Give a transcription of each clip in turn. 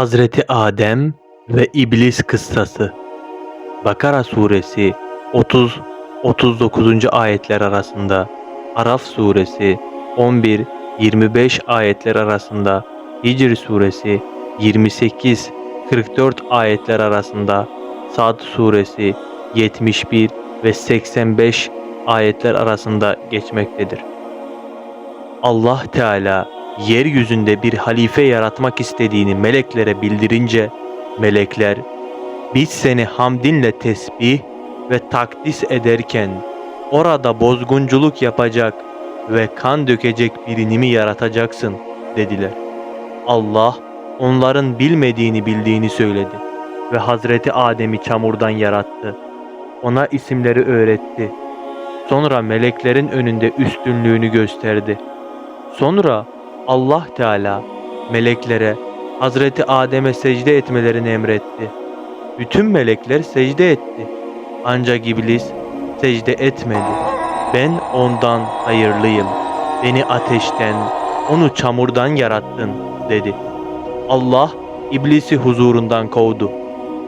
Hazreti Adem ve İblis kıssası Bakara suresi 30-39. ayetler arasında Araf suresi 11-25 ayetler arasında Hicr suresi 28-44 ayetler arasında Sad suresi 71 ve 85 ayetler arasında geçmektedir. Allah Teala yeryüzünde bir halife yaratmak istediğini meleklere bildirince melekler biz seni hamdinle tesbih ve takdis ederken orada bozgunculuk yapacak ve kan dökecek birini mi yaratacaksın dediler. Allah onların bilmediğini bildiğini söyledi ve Hazreti Adem'i çamurdan yarattı. Ona isimleri öğretti. Sonra meleklerin önünde üstünlüğünü gösterdi. Sonra Allah Teala meleklere Hazreti Adem'e secde etmelerini emretti. Bütün melekler secde etti. Ancak iblis secde etmedi. Ben ondan hayırlıyım. Beni ateşten, onu çamurdan yarattın dedi. Allah iblisi huzurundan kovdu.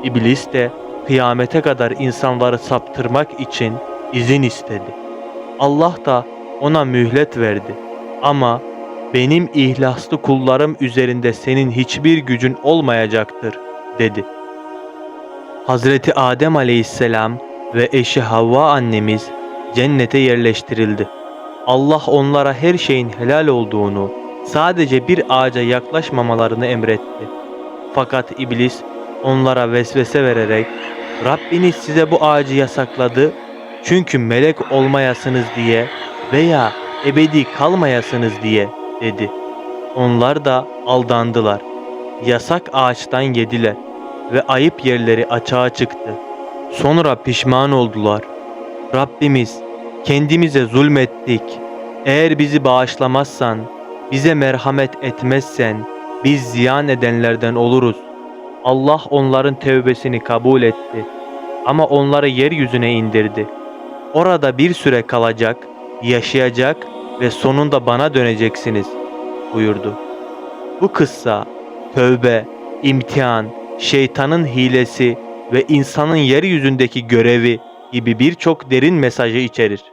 İblis de kıyamete kadar insanları saptırmak için izin istedi. Allah da ona mühlet verdi. Ama benim ihlaslı kullarım üzerinde senin hiçbir gücün olmayacaktır dedi. Hazreti Adem aleyhisselam ve eşi Havva annemiz cennete yerleştirildi. Allah onlara her şeyin helal olduğunu, sadece bir ağaca yaklaşmamalarını emretti. Fakat iblis onlara vesvese vererek Rabbiniz size bu ağacı yasakladı çünkü melek olmayasınız diye veya ebedi kalmayasınız diye dedi. Onlar da aldandılar. Yasak ağaçtan yediler ve ayıp yerleri açığa çıktı. Sonra pişman oldular. Rabbimiz kendimize zulmettik. Eğer bizi bağışlamazsan, bize merhamet etmezsen biz ziyan edenlerden oluruz. Allah onların tevbesini kabul etti. Ama onları yeryüzüne indirdi. Orada bir süre kalacak, yaşayacak ve sonunda bana döneceksiniz buyurdu. Bu kıssa tövbe, imtihan, şeytanın hilesi ve insanın yeryüzündeki görevi gibi birçok derin mesajı içerir.